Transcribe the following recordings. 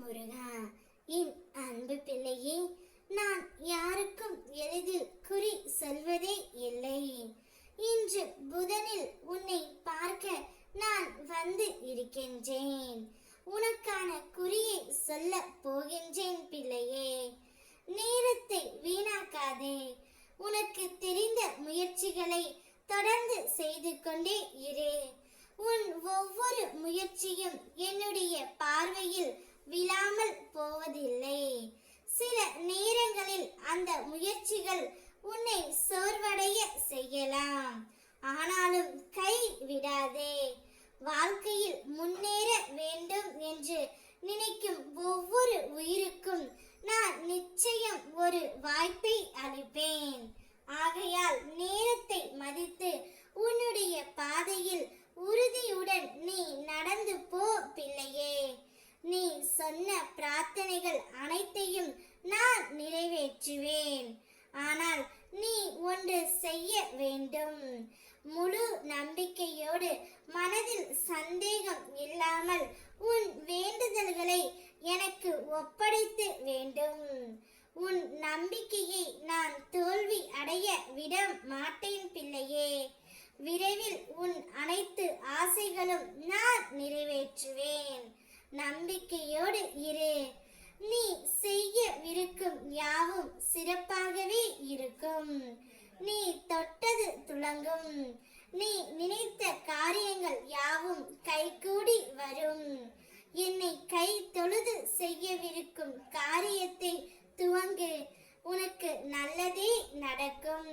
முருகா என் அன்பு பிள்ளையே நான் யாருக்கும் எளிதில் குறி சொல்வதே இல்லை. இன்று புதனில் உன்னை பார்க்க நான் வந்து இருக்கின்றேன். உனக்கான குறியை சொல்ல போகின்றேன் பிள்ளையே. நேரத்தை வீணாக்காதே. உனக்கு தெரிந்த முயற்சிகளை தொடர்ந்து செய்து கொண்டே இரு. உன் ஒவ்வொரு முயற்சி அந்த முயற்சிகள் உன்னை சோர்வடைய செய்யலாம். ஆனாலும் கை விடாதே. வாழ்க்கையில் முன்னேற வேண்டும் என்று நினைக்கும் ஒவ்வொரு உயிருக்கும் நான் நிச்சயம் ஒரு வாய்ப்பை அளிப்பேன். ஆகையால் நேரத்தை மதித்து உன்னுடைய பாதையில் உறுதியுடன் நீ நடந்து போ பிள்ளையே. நீ சொன்ன பிரார்த்தனைகள் அனைத்தையும் நான் நிறைவேற்றுவேன். ஒப்படைத்து வேண்டும். உன் நம்பிக்கையை நான் தோல்வி அடைய விட மாட்டேன் பிள்ளையே. விரைவில் உன் அனைத்து ஆசைகளும் நான் நிறைவேற்றுவேன். நம்பிக்கையோடு இரு. நீ செய்யவிருக்கும் யாவும் சிறப்பாகவே இருக்கும். நீ தொட்டது துளங்கும். நீ நினைத்த காரியங்கள் யாவும் கைகூடி வரும். என்னை தொழுது செய்யவிருக்கும் காரியத்தை துவங்கு உனக்கு நல்லதே நடக்கும்.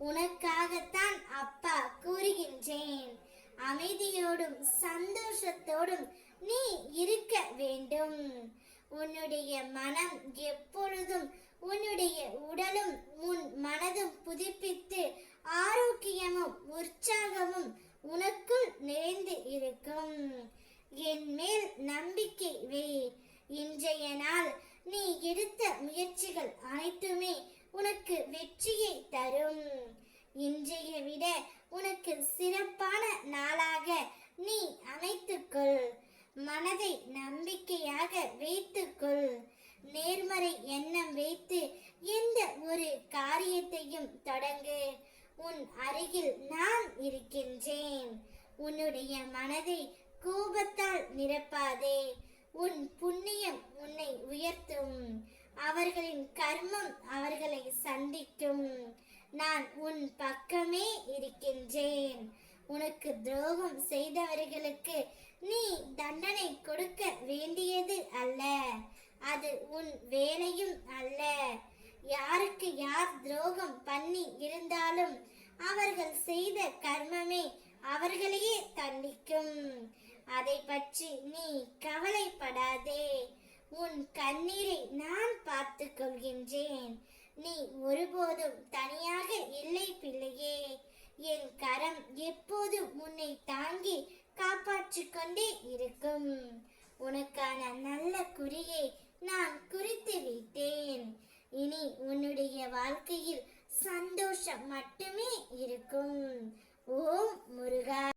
உனக்காகத்தான் அப்பா கூறுகின்றேன். அமைதியோடும் சந்தோஷத்தோடும் நீ இருக்க வேண்டும். உன்னுடைய மனம் எப்பொழுதும் உன்னுடைய உடலும் உன் மனதும் புதுப்பித்து ஆரோக்கியமும் உற்சாகமும் உனக்குள் நிறைந்து இருக்கும் என் மேல் நம்பிக்கை வை இன்றைய நாள் நீ எடுத்த முயற்சிகள் அனைத்துமே உனக்கு வெற்றியை தரும். இன்றைய விட உனக்கு சிறப்பான நாளாக நீ அமைத்துக்கொள் மனதை நம்பிக்கையாக வைத்துக்கொள் நேர்மறை எண்ணம் வைத்து எந்த ஒரு காரியத்தையும் தொடங்கு. உன் அருகில் நான் இருக்கின்றேன். உன்னுடைய மனதை கோபத்தால் நிரப்பாதே. உன் புண்ணியம் உன்னை அவர்களின் அவர்களை சந்திக்கும். நான் உன் பக்கமே இருக்கின்றேன். உனக்கு துரோகம் செய்தவர்களுக்கு நீ தண்டனை கொடுக்க வேண்டியது அல்ல. அது உன் வேலையும் அல்ல. யாருக்கு யார் துரோகம் பண்ணி இருந்தாலும் அவர்கள் செய்த கர்மமே அவர்களையே தண்டிக்கும். அதை பற்றி நீ கவலைப்படாதே. உன் கண்ணீரை நான் பார்த்து கொள்கின்றேன். நீ ஒருபோதும் தனியாக இல்லை பிள்ளையே. என் கரம் எப்போதும் உன்னை தாங்கி காப்பாற்றிக் கொண்டே இருக்கும். உனக்கான நல்ல குறியை நான் குறித்து வைத்தேன். இனி உன்னுடைய வாழ்க்கையில் சந்தோஷம் மட்டுமே இருக்கும். ஓம் முருகா.